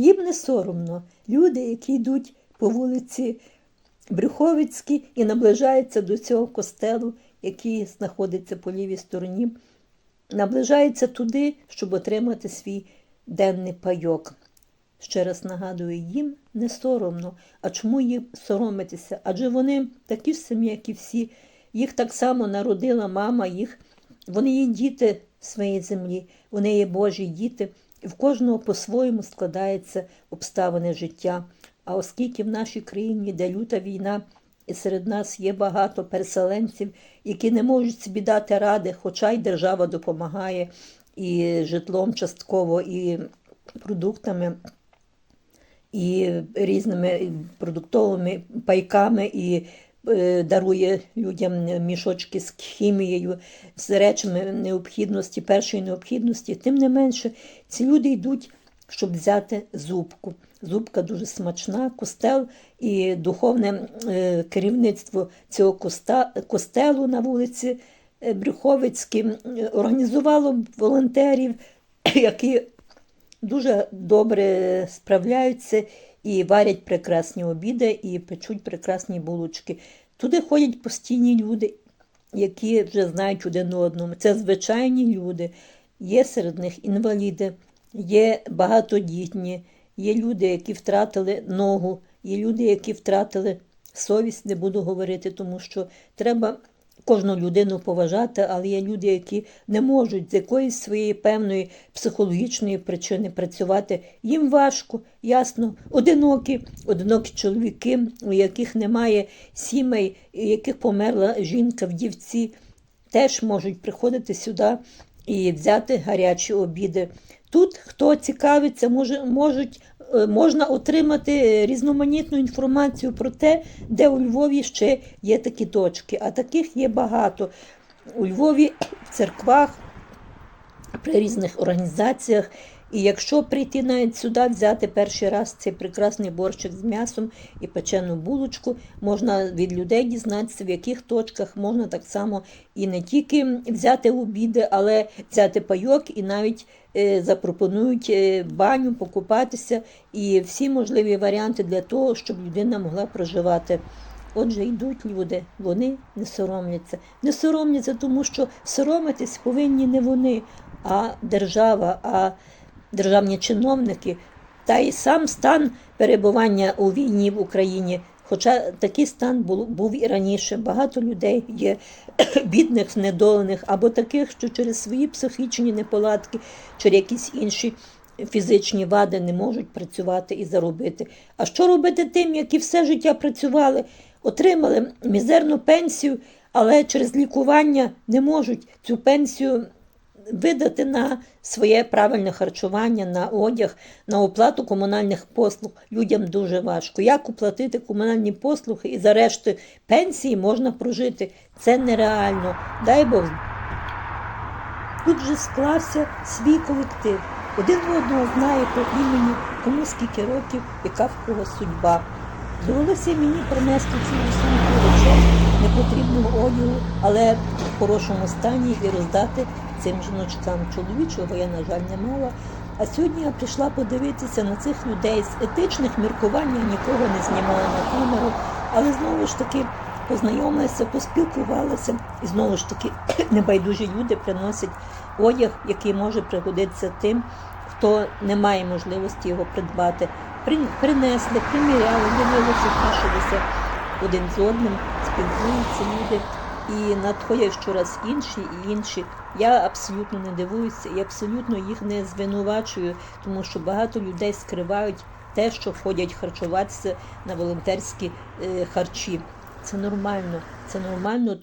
Їм не соромно. Люди, які йдуть по вулиці Брюховицькій і наближаються до цього костелу, який знаходиться по лівій стороні, наближаються туди, щоб отримати свій денний пайок. Ще раз нагадую, їм не соромно. А чому їм соромитися? Адже вони такі ж самі, як і всі. Їх так само народила мама, їх, вони є діти своєї землі, вони є Божі діти, і в кожного по-своєму складаються обставини життя. А оскільки в нашій країні йде люта війна, і серед нас є багато переселенців, які не можуть собі дати ради, хоча й держава допомагає і житлом частково, і продуктами і різними продуктовими пайками, і дарує людям мішочки з хімією, з речами необхідності, першої необхідності. Тим не менше, ці люди йдуть, щоб взяти зубку. Зубка дуже смачна, костел і духовне е, керівництво цього костелу на вулиці е, Брюховицькій е, організувало волонтерів, які дуже добре справляються і варять прекрасні обіди, і печуть прекрасні булочки. Туди ходять постійні люди, які вже знають один одному. Це звичайні люди. Є серед них інваліди, є багатодітні, є люди, які втратили ногу, є люди, які втратили совість, не буду говорити, тому що треба кожну людину поважати, але є люди, які не можуть з якоїсь своєї певної психологічної причини працювати. Їм важко, ясно, одинокі, одинокі чоловіки, у яких немає сімей, у яких померла жінка, вдівці, теж можуть приходити сюди і взяти гарячі обіди. Тут, хто цікавиться, може, можуть, можна отримати різноманітну інформацію про те, де у Львові ще є такі точки. А таких є багато. У Львові в церквах, при різних організаціях. І якщо прийти навіть сюди, взяти перший раз цей прекрасний борщик з м'ясом і печену булочку, можна від людей дізнатися, в яких точках можна так само і не тільки взяти обіди, але взяти пайок і навіть е, запропонують е, баню, покупатися і всі можливі варіанти для того, щоб людина могла проживати. Отже, йдуть люди, вони не соромляться. Не соромляться, тому що соромитись повинні не вони, а держава, а державні чиновники. Та й сам стан перебування у війні в Україні. Хоча такий стан був, був і раніше. Багато людей є бідних, знедолених або таких, що через свої психічні неполадки, через якісь інші фізичні вади не можуть працювати і заробити. А що робити тим, які все життя працювали, отримали мізерну пенсію, але через лікування не можуть цю пенсію видати на своє правильне харчування, на одяг, на оплату комунальних послуг людям дуже важко. Як оплатити комунальні послуги і за решти пенсії можна прожити? Це нереально. Дай Бог. Тут же склався свій колектив. Один одного знає по імені, кому скільки років, яка в кого судьба. Довелося мені принести цілу сумку речей непотрібного одягу, але в хорошому стані і роздати цим жіночкам. Чоловічого я, на жаль, не мала. А сьогодні я прийшла подивитися на цих людей з етичних міркувань, я нікого не знімала на камеру, але знову ж таки познайомилася, поспілкувалася, і знову ж таки небайдужі люди приносять одяг, який може пригодитися тим, хто не має можливості його придбати. При- Принесли, приміряли, дивилися, тішилися один з одним, спілкуються люди. І надходять щораз інші і інші. Я абсолютно не дивуюся і абсолютно їх не звинувачую, тому що багато людей скривають те, що ходять харчуватися на волонтерські е, харчі. Це нормально, це нормально.